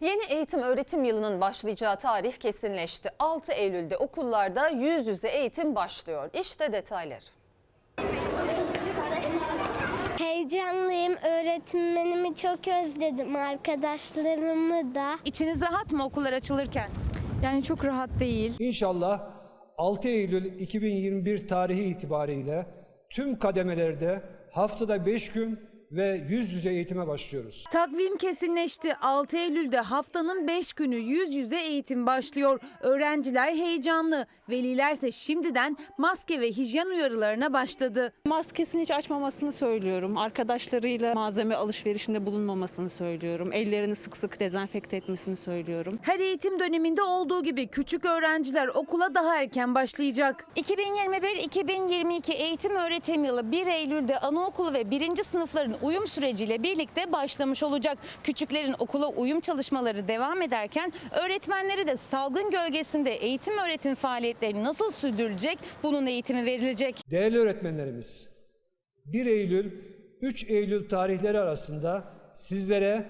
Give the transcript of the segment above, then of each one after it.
Yeni eğitim öğretim yılının başlayacağı tarih kesinleşti. 6 Eylül'de okullarda yüz yüze eğitim başlıyor. İşte detaylar. Heyecanlıyım. Öğretmenimi çok özledim. Arkadaşlarımı da. İçiniz rahat mı okullar açılırken? Yani çok rahat değil. İnşallah 6 Eylül 2021 tarihi itibariyle tüm kademelerde haftada 5 gün ve yüz yüze eğitime başlıyoruz. Takvim kesinleşti. 6 Eylül'de haftanın 5 günü yüz yüze eğitim başlıyor. Öğrenciler heyecanlı. Velilerse şimdiden maske ve hijyen uyarılarına başladı. Maskesini hiç açmamasını söylüyorum. Arkadaşlarıyla malzeme alışverişinde bulunmamasını söylüyorum. Ellerini sık sık dezenfekte etmesini söylüyorum. Her eğitim döneminde olduğu gibi küçük öğrenciler okula daha erken başlayacak. 2021-2022 eğitim öğretim yılı 1 Eylül'de anaokulu ve 1. sınıfların uyum süreciyle birlikte başlamış olacak. Küçüklerin okula uyum çalışmaları devam ederken öğretmenleri de salgın gölgesinde eğitim öğretim faaliyetleri nasıl sürdürülecek bunun eğitimi verilecek. Değerli öğretmenlerimiz, 1 Eylül 3 Eylül tarihleri arasında sizlere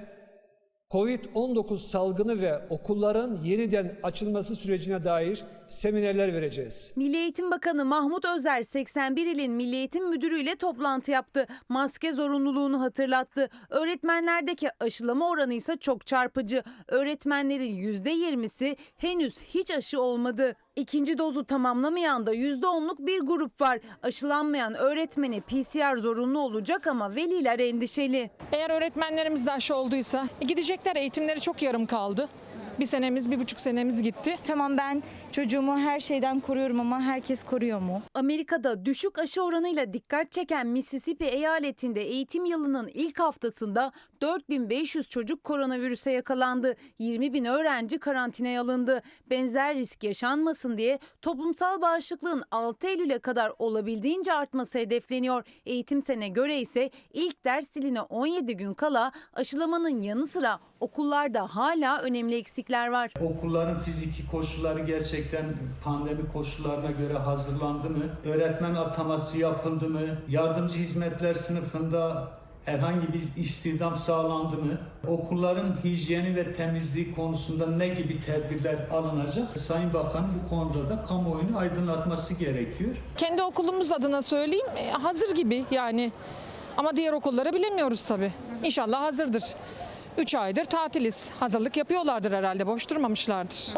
Covid-19 salgını ve okulların yeniden açılması sürecine dair seminerler vereceğiz. Milli Eğitim Bakanı Mahmut Özer 81 ilin Milli Eğitim Müdürü ile toplantı yaptı. Maske zorunluluğunu hatırlattı. Öğretmenlerdeki aşılama oranı ise çok çarpıcı. Öğretmenlerin %20'si henüz hiç aşı olmadı. İkinci dozu tamamlamayan da %10'luk bir grup var. Aşılanmayan öğretmeni PCR zorunlu olacak ama veliler endişeli. Eğer öğretmenlerimiz de aşı olduysa e, gidecekler eğitimleri çok yarım kaldı. Bir senemiz, bir buçuk senemiz gitti. Tamam ben çocuğumu her şeyden koruyorum ama herkes koruyor mu? Amerika'da düşük aşı oranıyla dikkat çeken Mississippi eyaletinde eğitim yılının ilk haftasında 4500 çocuk koronavirüse yakalandı. 20 bin öğrenci karantinaya alındı. Benzer risk yaşanmasın diye toplumsal bağışıklığın 6 Eylül'e kadar olabildiğince artması hedefleniyor. Eğitim sene göre ise ilk ders diline 17 gün kala aşılamanın yanı sıra okullarda hala önemli eksikler var. Okulların fiziki koşulları gerçekten pandemi koşullarına göre hazırlandı mı? Öğretmen ataması yapıldı mı? Yardımcı hizmetler sınıfında herhangi bir istihdam sağlandı mı? Okulların hijyeni ve temizliği konusunda ne gibi tedbirler alınacak? Sayın Bakan bu konuda da kamuoyunu aydınlatması gerekiyor. Kendi okulumuz adına söyleyeyim e, hazır gibi yani. Ama diğer okulları bilemiyoruz tabii. İnşallah hazırdır. 3 aydır tatiliz. Hazırlık yapıyorlardır herhalde. Boş durmamışlardır.